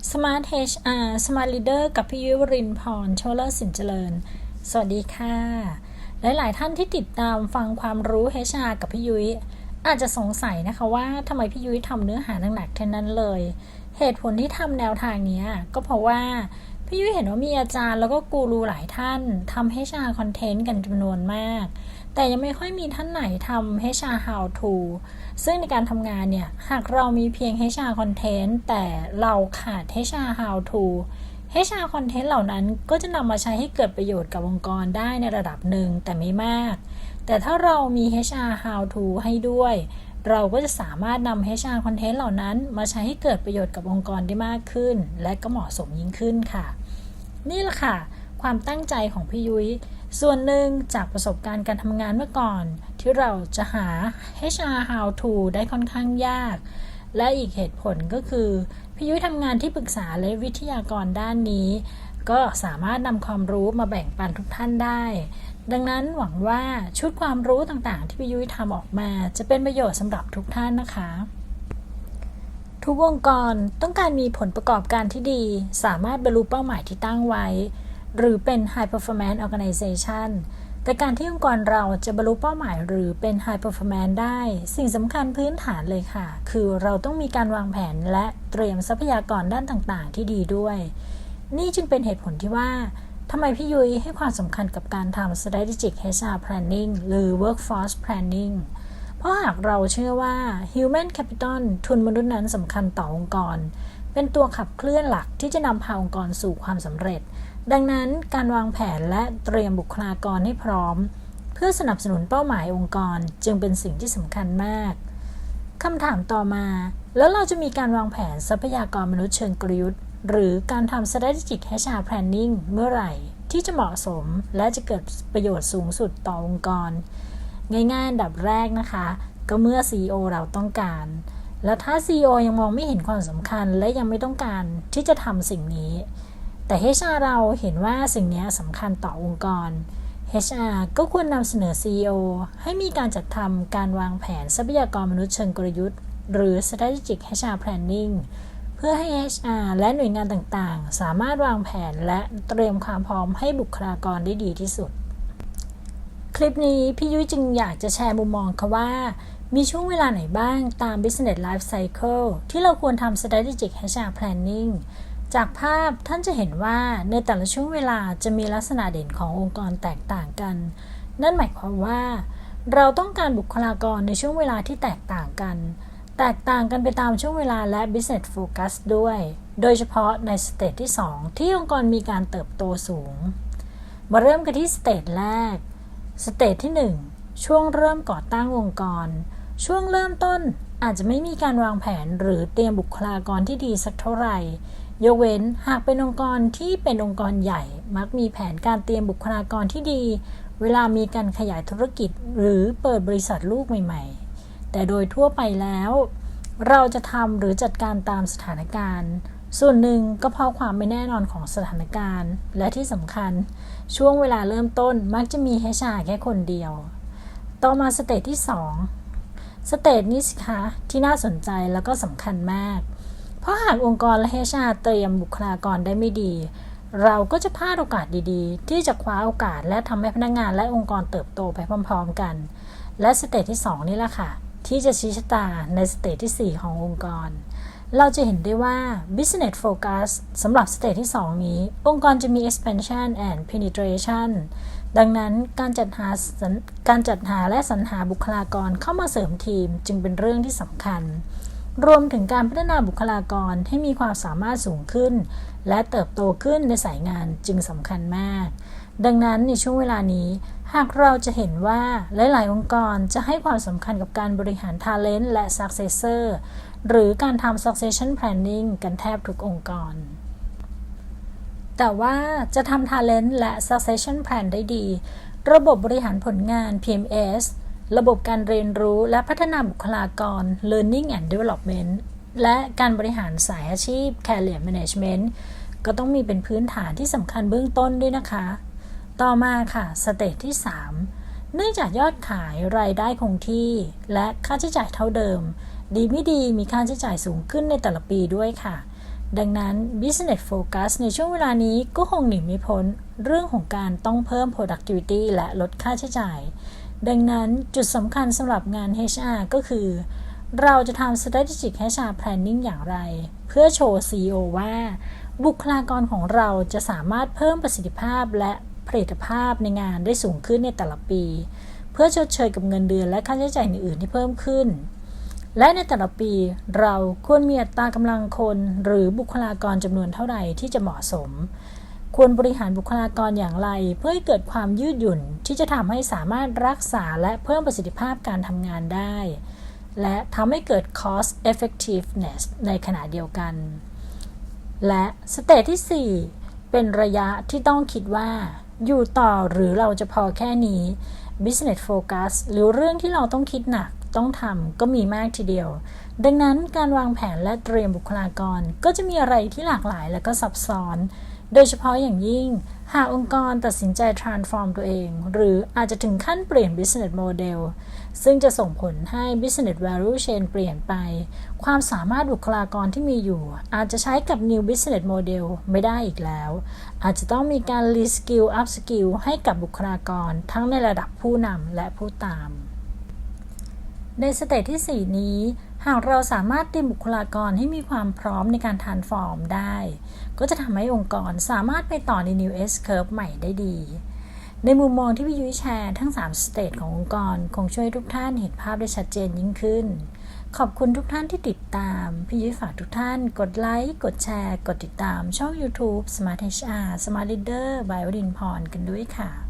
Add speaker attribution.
Speaker 1: Smart HR Smart Leader กับพี่ยุ้ยวรินพรโชเลอร์สินเจริญ สวัสดีค่ะ หลาย ๆ ท่านที่ติดตามฟังความรู้ HR กับพี่ยุ้ยอาจจะสงสัยนะคะว่าทำไมพี่ยุ้ยทำเนื้อหาหนักๆเท่านั้นเลย เหตุผลที่ทำแนวทางนี้ก็เพราะว่าพี่ยุ้ยเห็นว่ามีอาจารย์แล้วก็กูรูหลายท่านทำ HR Content กันจำนวนมาก แต่ยังไม่ค่อยมีท่านไหนทำ HR How to ซึ่งในการทำงานเนี่ย หากเรามีเพียง HR Content แต่เราขาด HR How to HR Content เหล่านั้นก็จะนำมาใช้ให้เกิดประโยชน์กับองค์กรได้ในระดับหนึ่งแต่ไม่มาก แต่ถ้าเรามี HR How to ให้ด้วย เราก็จะสามารถนำ HR Content เหล่านั้นมาใช้ให้เกิดประโยชน์กับองค์กรได้มากขึ้น และก็เหมาะสมยิ่งขึ้นค่ะ นี่แหละค่ะ ความตั้งใจของพี่ยุ้ย ส่วนหนึ่งจากประสบการณ์การทำงานเมื่อก่อน ที่เราจะหา HR How to ได้ค่อนข้างยาก และอีกเหตุผลก็คือพี่ยุ้ยทำงานที่ปรึกษาและวิทยากรด้านนี้ ก็สามารถนำความรู้มาแบ่งปันทุกท่านได้ ดังนั้นหวังว่าชุดความรู้ต่างๆ ที่พี่ยุ้ยทำออกมา จะเป็นประโยชน์สำหรับทุกท่านนะคะทุกองค์กรต้องการมีผลประกอบการที่ดี สามารถบรรลุเป้าหมายที่ตั้งไว้ หรือเป็น High Performance Organization แต่การที่องค์กรเราจะบรรลุเป้าหมายหรือเป็น High Performance ได้ สิ่งสำคัญพื้นฐานเลยค่ะ คือเราต้องมีการวางแผนและเตรียมทรัพยากรด้านต่างๆ ที่ดีด้วย นี่จึงเป็นเหตุผลที่ว่าทำไมพี่ยุ้ยให้ความสำคัญกับการทำ strategic HR planning หรือ workforce planning เพราะหากเราเชื่อว่า human capital ทุนมนุษย์นั้นสำคัญต่อองค์กร เป็นตัวขับเคลื่อนหลักที่จะนำพาองค์กรสู่ความสำเร็จ ดังนั้นการวางแผนและเตรียมบุคลากรให้พร้อม เพื่อสนับสนุนเป้าหมายองค์กรจึงเป็นสิ่งที่สำคัญมากคำถามต่อมา แล้วเราจะมีการวางแผนทรัพยากรมนุษย์เชิงกลยุทธ์ หรือการทำ strategic HR planning เมื่อไหร่ ที่จะเหมาะสมและจะเกิดประโยชน์สูงสุดต่อองค์กร ง่ายๆ อันดับแรกนะคะ ก็เมื่อ CEO เราต้องการ และถ้า CEO ยังมองไม่เห็นความสำคัญและยังไม่ต้องการที่จะทำสิ่งนี้ แต่ HR เราเห็นว่าสิ่งนี้สำคัญต่อองค์กร HR ก็ควรนำเสนอ CEO ให้มีการจัดทำการวางแผนทรัพยากรมนุษย์เชิงกลยุทธ์ หรือ strategic HR planning เพื่อให้ HR และหน่วยงานต่างๆ สามารถวางแผนและเตรียมความพร้อมให้บุคลากรได้ดีที่สุด คลิปนี้พี่ยุ้ยจึงอยากจะแชร์มุมมองค่ะว่า มีช่วงเวลาไหนบ้างตาม Business Life Cycle ที่เราควรทำ Strategic HR Planning จากภาพท่านจะเห็นว่าในแต่ละช่วงเวลาจะมีลักษณะเด่นขององค์กรแตกต่างกัน นั่นหมายความว่า เราต้องการบุคลากรในช่วงเวลาที่แตกต่างกัน แตกต่างกันไปตามช่วงเวลาและ business focus ด้วย โดยเฉพาะในสเตจที่ 2 ที่องค์กรมีการเติบโตสูง มาเริ่มกันที่สเตจแรก สเตจที่ 1 ช่วงเริ่มก่อตั้งองค์กร ช่วงเริ่มต้นอาจจะไม่มีการวางแผนหรือเตรียมบุคลากรที่ดีสักเท่าไหร่ ยกเว้นหากเป็นองค์กรที่เป็นองค์กรใหญ่ มักมีแผนการเตรียมบุคลากรที่ดี เวลามีการขยายธุรกิจหรือเปิดบริษัทลูกใหม่ๆ แต่โดยทั่วไปแล้ว เราจะทำหรือจัดการตามสถานการณ์ ส่วนหนึ่งก็เพราะความไม่แน่นอนของสถานการณ์ และที่สำคัญ ช่วงเวลาเริ่มต้นมักจะมี HR แค่คนเดียว ต่อมาสเตจที่ 2 สเตจนี้สิคะที่น่าสนใจแล้วก็สำคัญมาก เพราะหากองค์กรและ HR เตรียมบุคลากรได้ไม่ดี เราก็จะพลาดโอกาสดีๆ ที่จะคว้าโอกาสและทำให้พนักงานและองค์กรเติบโตไปพร้อมๆกัน และสเตจที่ 2 นี่แหละค่ะ ที่จะชี้ชะตาในสเตจที่ 4 ขององค์กร เราจะเห็นได้ว่า business focus สำหรับสเตจที่ 2 นี้ องค์กรจะมี expansion and penetration ดังนั้นการจัดหาการจัดหาและสรรหาบุคลากรเข้ามาเสริมทีมจึงเป็นเรื่องที่สำคัญ รวมถึงการพัฒนาบุคลากรให้มีความสามารถสูงขึ้น และเติบโตขึ้นในสายงานจึงสำคัญมาก ดังนั้นในช่วงเวลานี้ หากเราจะเห็นว่าหลาย ๆ องค์กรจะให้ความสำคัญกับการบริหาร Talent และ Successor หรือการทำ Succession Planning กันแทบทุกองค์กร แต่ว่าจะทำ Talent และ Succession Plan ได้ดี ระบบบริหารผลงาน PMS ระบบการเรียนรู้และพัฒนาบุคลากร Learning and Development และการบริหารสายอาชีพ Career Management ก็ต้องมีเป็นพื้นฐานที่สำคัญเบื้องต้นด้วยนะคะ ต่อมาค่ะสเตจที่ 3 เนื่องจากยอดขายรายได้คงที่ และค่าใช้จ่ายเท่าเดิม ดีไม่ดีมีค่าใช้จ่ายสูงขึ้นในแต่ละปีด้วยค่ะ ดังนั้น Business Focus ในช่วงเวลานี้ก็คงหนีไม่พ้น เรื่องของการต้องเพิ่ม productivity และลดค่าใช้จ่าย ดังนั้นจุดสำคัญสำหรับงาน HR ก็คือ เราจะทำ strategic HR planning อย่างไร เพื่อโชว์ CEO ว่า บุคลากรของเราจะสามารถเพิ่มประสิทธิภาพและผลิตภาพในงานได้สูงขึ้นในแต่ละปี เพื่อชดเชยกับเงินเดือนและค่าใช้จ่ายอื่นๆที่เพิ่มขึ้น และในแต่ละปีเราควรมีอัตรากำลังคนหรือบุคลากรจำนวนเท่าใดที่จะเหมาะสม ควรบริหารบุคลากรอย่างไร เพื่อให้เกิดความยืดหยุ่นที่จะทำให้สามารถรักษาและเพิ่มประสิทธิภาพการทำงานได้ และทำให้เกิด cost effectiveness ในขณะเดียวกัน และสเตจที่ 4 เป็นระยะที่ต้องคิดว่า อยู่ต่อหรือเราจะพอแค่นี้ business focus หรือเรื่องที่เราต้องคิดหนักต้องทำก็มีมากทีเดียว ดังนั้นการวางแผนและเตรียมบุคลากรก็จะมีอะไรที่หลากหลายและก็ซับซ้อน โดยเฉพาะอย่างยิ่ง หากองค์กรตัดสินใจ transform ตัวเอง หรืออาจจะถึงขั้นเปลี่ยน business model ซึ่งจะส่งผลให้ business value chain เปลี่ยนไป ความสามารถบุคลากรที่มีอยู่ อาจจะใช้กับ new business model ไม่ได้อีกแล้ว อาจจะต้องมีการ reskill upskill ให้กับบุคลากรทั้งในระดับผู้นำและผู้ตาม ในสเตจที่ 4 นี้ หากเราสามารถเตรียมบุคลากรให้มีความพร้อมในการทานฟอร์มได้ ก็จะทำให้องค์กรสามารถไปต่อใน New S Curve ใหม่ได้ดี ในมุมมองที่พี่ยุ้ยแชร์ทั้ง 3 สเตจขององค์กร คงช่วยทุกท่านเห็นภาพได้ชัดเจนยิ่งขึ้น ขอบคุณทุกท่านที่ติดตาม พี่ยุ้ยฝากทุกท่าน กดไลค์ กดแชร์ กดติดตามช่อง YouTube Smart HR Smart Leader by วรินพรกันด้วยค่ะ